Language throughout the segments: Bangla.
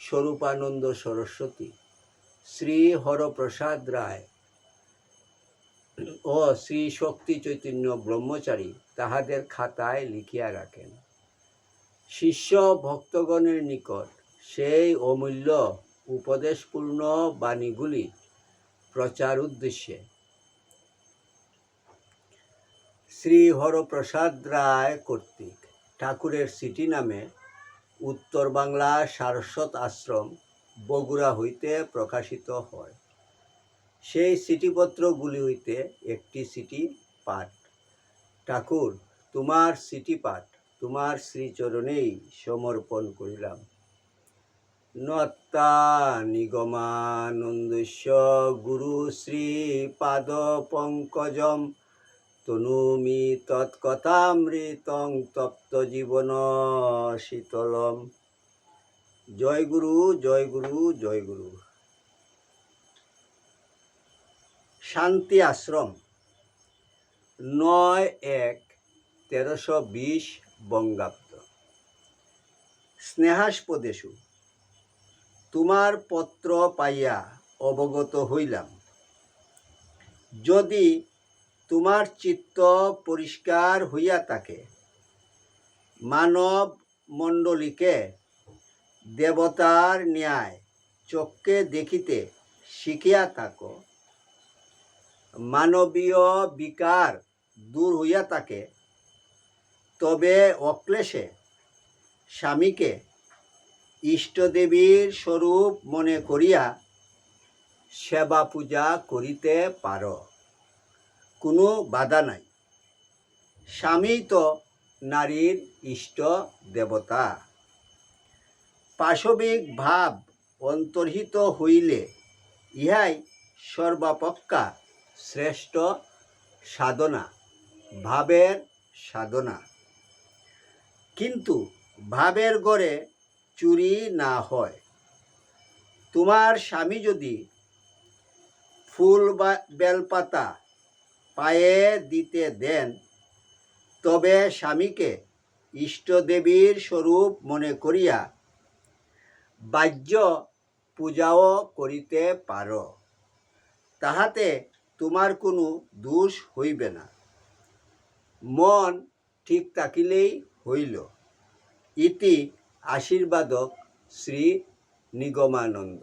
স্বরূপানন্দ সরস্বতী। শ্রী হরপ্রসাদ রায় ও শ্রী শক্তি চৈতন্য ব্রহ্মচারী তাহাদের খাতায় লিখিয়া রাখেন। শিষ্য ভক্তগণের নিকট সেই অমূল্য উপদেশপূর্ণ বাণীগুলি প্রচার উদ্দেশ্যে। শ্রী হরপ্রসাদ রায় কর্তৃক ঠাকুরের সিটি নামে উত্তর বাংলা সারস্বত আশ্রম বগুড়া হইতে প্রকাশিত হয়। সেই চিঠিপত্রগুলি হইতে একটি চিঠি পাঠ। ঠাকুর, তোমার চিঠি পাঠ, তোমার শ্রীচরণেই সমর্পণ করিলাম। নত্তা নিগমানন্দস্য গুরু শ্রী পাদ পঙ্কজম তনুমি তৎকথামৃতং তপ্ত জীবন শীতলম। জয় গুরু জয় গুরু জয় গুরু। শান্তি আশ্রম। নয় এক তেরোশো বিশ বঙ্গাব্দ। স্নেহাস্পদেশু, তোমার পত্র পাইয়া অবগত হইলাম। যদি তোমার চিত্ত পরিষ্কার হইয়া থাকে। মানব মণ্ডলীকে দেবতার ন্যায় চক্ষে দেখিতে শিখিয়া থাকো। মানবীয় বিকার দূর হইয়া থাকে। তবে অক্লেশে স্বামীকে ইষ্টদেবীর স্বরূপ মনে করিয়া সেবা পূজা করিতে পারো। কোনো বাধা নাই। স্বামী তো নারীর ইষ্ট দেবতা। পাশবিক ভাব অন্তর্হিত হইলে ইহাই সর্বাপেক্ষা শ্রেষ্ঠ সাধনা, ভাবের সাধনা। কিন্তু ভাবের গড়ে চুরি না হয়। তোমার স্বামী যদি ফুল বা বেলপাতা পায়ে দিতে দেন, তবে স্বামীকে ইষ্টদেবীর স্বরূপ মনে করিয়া বাহ্য পূজাও করিতে পারো। তাহাতে তোমার কোনো দোষ হইবে না। মন ঠিক থাকিলেই হইল। ইতি আশীর্বাদক শ্রী নিগমানন্দ।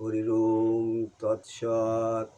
হরিরোম তৎসৎ।